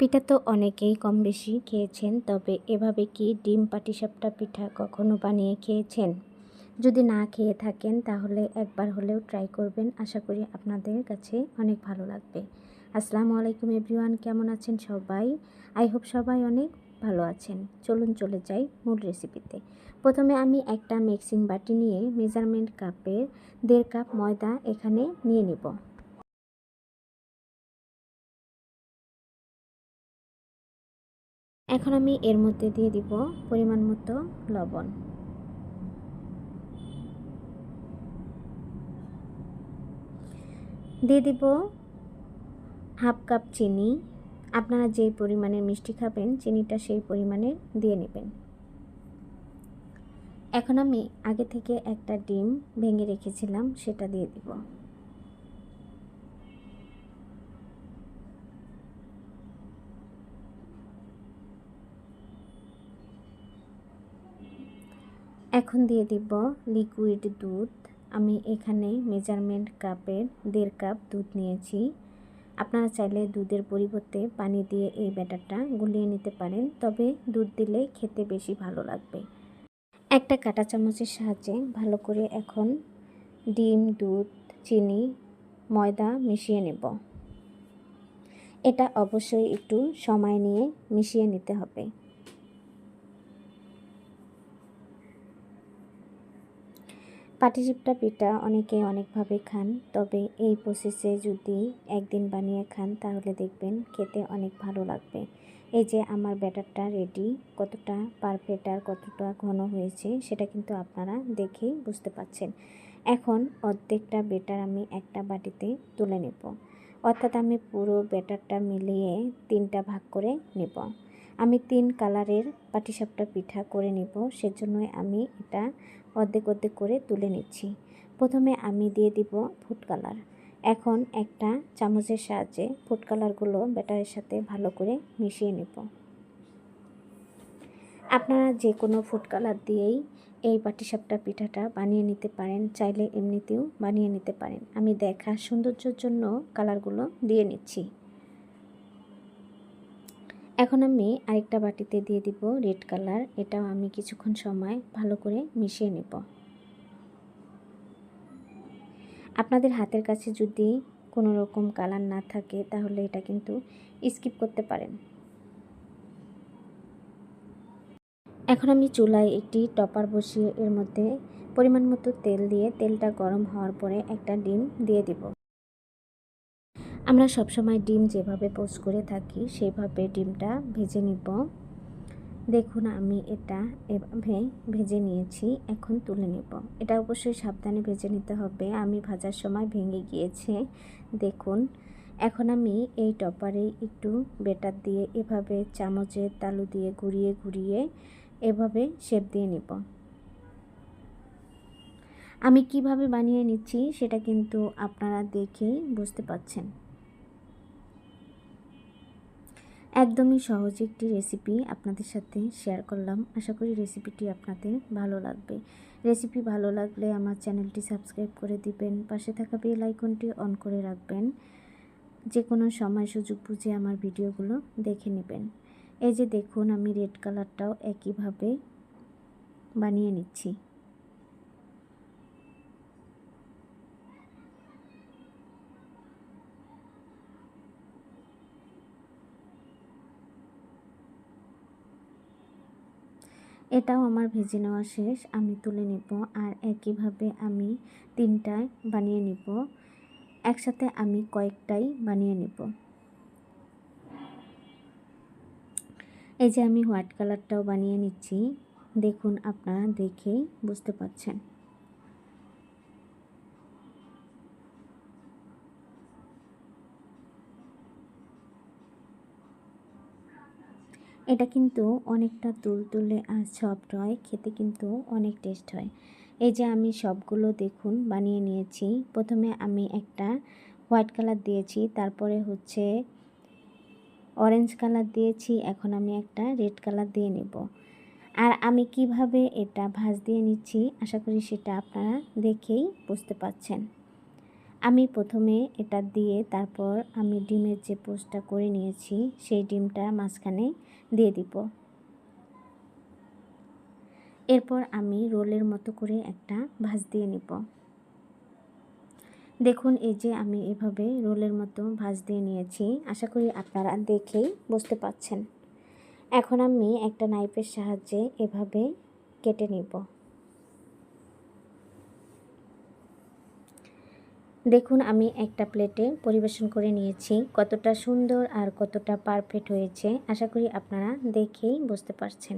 পিঠা তো অনেকেই কম বেশি খেয়েছেন, তবে এভাবে কি ডিম পাটিসাপটা পিঠা কখনো বানিয়ে খেয়েছেন? যদি না খেয়ে থাকেন, তাহলে একবার হলেও ট্রাই করবেন। আশা করি আপনাদের কাছে অনেক ভালো লাগবে। আসসালামু আলাইকুম এভরিওয়ান, কেমন আছেন সবাই? আই হোপ সবাই অনেক ভালো আছেন। চলুন চলে যাই মূল রেসিপিতে প্রথমে আমি একটা মিক্সিং বাটি নিয়ে মেজারমেন্ট কাপের দেড় কাপ ময়দা এখানে নিয়ে নেব। এখন আমি এর মধ্যে দিয়ে দিব পরিমাণ মতো লবণ। দিয়ে দিব হাফ কাপ চিনি। আপনারা যেই পরিমাণের মিষ্টি খাবেন, চিনিটা সেই পরিমাণের দিয়ে নেবেন। এখন আমি আগে থেকে একটা ডিম ভেঙে রেখেছিলাম, সেটা দিয়ে দিব। এখন দিয়ে দিব লিকুইড দুধ। আমি এখানে মেজারমেন্ট কাপের দেড় কাপ দুধ নিয়েছি। আপনারা চাইলে দুধের পরিবর্তে পানি দিয়ে এই ব্যাটারটা গুলিয়ে নিতে পারেন, তবে দুধ দিলে খেতে বেশি ভালো লাগবে। একটা কাঁটা চামচের সাহায্যে ভালো করে এখন ডিম, দুধ, চিনি, ময়দা মিশিয়ে নেব। এটা অবশ্যই একটু সময় নিয়ে মিশিয়ে নিতে হবে। পাটিচিপটা পিঠা অনেকে অনেকভাবে খান, তবে এই প্রসেসে যদি একদিন বানিয়ে খান, তাহলে দেখবেন খেতে অনেক ভালো লাগবে। এই যে আমার ব্যাটারটা রেডি কতটা পারফেক্ট আর কতটা ঘন হয়েছে, সেটা কিন্তু আপনারা দেখেই বুঝতে পাচ্ছেন এখন অর্ধেকটা বেটার আমি একটা বাটিতে তুলে নেব। অর্থাৎ আমি পুরো ব্যাটারটা মিলিয়ে তিনটা ভাগ করে নেব। আমি তিন কালারের পাটিসাপটা পিঠা করে নেব, সেজন্যই আমি এটা অর্ধেক অর্ধেক করে তুলে নিচ্ছি। প্রথমে আমি দিয়ে দিব ফুড কালার। এখন একটা চামচের সাহায্যে ফুড কালারগুলো ব্যাটারের সাথে ভালো করে মিশিয়ে নেব। আপনারা যে কোনো ফুড কালার দিয়েই এই পাটিসাপটা পিঠাটা বানিয়ে নিতে পারেন, চাইলে এমনিতেও বানিয়ে নিতে পারেন। আমি দেখা সৌন্দর্যের জন্য কালারগুলো দিয়ে নিচ্ছি। এখন আমি আরেকটা বাটিতে দিয়ে দিব রেড কালার। এটাও আমি কিছুক্ষণ সময় ভালো করে মিশিয়ে নেব। আপনাদের হাতের কাছে যদি কোনো রকম কালার না থাকে, তাহলে এটা কিন্তু স্কিপ করতে পারেন। এখন আমি চুলায় একটি টপার বসিয়ে এর মধ্যে পরিমাণ মতো তেল দিয়ে তেলটা গরম হওয়ার পরে একটা ডিম দিয়ে দিব। আমরা সবসময় ডিম যেভাবে পোস্ট করে থাকি, সেভাবে ডিমটা ভেজে নিব। দেখুন, আমি এটা এভাবে ভেজে নিয়েছি, এখন তুলে নেব। এটা অবশ্যই সাবধানে ভেজে নিতে হবে। আমি ভাজার সময় ভেঙে গিয়েছে। দেখুন, এখন আমি এই টপারে একটু বেটার দিয়ে এভাবে চামচের তালু দিয়ে ঘুরিয়ে ঘুরিয়ে এভাবে শেপ দিয়ে নিব। আমি কীভাবে বানিয়ে নিচ্ছি, সেটা কিন্তু আপনারা দেখেই বুঝতে পাচ্ছেন একদমই সহজ একটি রেসিপি আপনাদের সাথে শেয়ার করলাম। আশা করি রেসিপিটি আপনাদের ভালো লাগবে। রেসিপি ভালো লাগলে আমার চ্যানেলটি সাবস্ক্রাইব করে দিবেন। পাশে থাকা বেল আইকনটি অন করে রাখবেন। যে কোনো সময় সুযোগ বুঝে আমার ভিডিওগুলো দেখে নেবেন। এই যে দেখুন, আমি রেড কালারটাও একইভাবে বানিয়ে নিচ্ছি। এটাও আমার ভেজে নেওয়া শেষ। আমি তুলে নেব আর একইভাবে আমি তিনটায় বানিয়ে নেব। একসাথে আমি কয়েকটাই বানিয়ে নেব। এই যে আমি হোয়াইট কালারটাও বানিয়ে নিচ্ছি, দেখুন আপনারা দেখেই বুঝতে পারছেন। এটা কিন্তু অনেকটা তুলতুলে আর সফট হয়, খেতে কিন্তু অনেক টেস্ট হয়। এই যে আমি সবগুলো দেখুন বানিয়ে নিয়েছি। প্রথমে আমি একটা হোয়াইট কালার দিয়েছি, তারপরে হচ্ছে অরেঞ্জ কালার দিয়েছি, এখন আমি একটা রেড কালার দিয়ে নেব। আর আমি কীভাবে এটা ভাজ দিয়ে নিচ্ছি, আশা করি সেটা আপনারা দেখেই বুঝতে পাচ্ছেন আমি প্রথমে এটা দিয়ে তারপর আমি ডিমের যে পোস্টটা করে নিয়েছি, সেই ডিমটা মাঝখানে দিয়ে দিব। এরপর আমি রোলের মতো করে একটা ভাজ দিয়ে নিব। দেখুন, এই যে আমি এভাবে রোলের মতো ভাজ দিয়ে নিয়েছি, আশা করি আপনারা দেখেই বুঝতে পাচ্ছেন এখন আমি একটা নাইফের সাহায্যে এভাবে কেটে নিব। দেখুন, আমি একটা প্লেটে পরিবেশন করে নিয়েছি। কতটা সুন্দর আর কতটা পারফেক্ট হয়েছে, আশা করি আপনারা দেখেই বুঝতে পারছেন।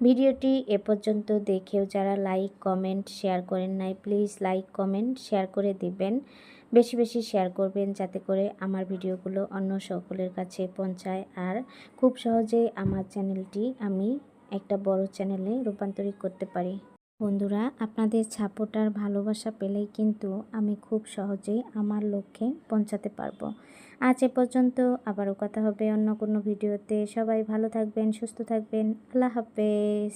ভিডিওটি এ পর্যন্ত দেখেও যারা লাইক, কমেন্ট, শেয়ার করেন নাই, প্লিজ লাইক, কমেন্ট, শেয়ার করে দিবেন। বেশি বেশি শেয়ার করবেন যাতে করে আমার ভিডিওগুলো অন্য সকলের কাছে পৌঁছায়। আর খুব সহজেই আমার চ্যানেলটি আমি একটা বড় চ্যানেলে রূপান্তরিত করতে পারি। বন্ধুরা, আপনাদের সাপোর্ট আর ভালোবাসা পেলেই কিন্তু আমি খুব সহজেই আমার লক্ষ্যে পৌঁছাতে পারব। আজ এ পর্যন্ত আবারও কথা হবে অন্য কোনো ভিডিওতে। সবাই ভালো থাকবেন, সুস্থ থাকবেন। আল্লাহ হাফেজ।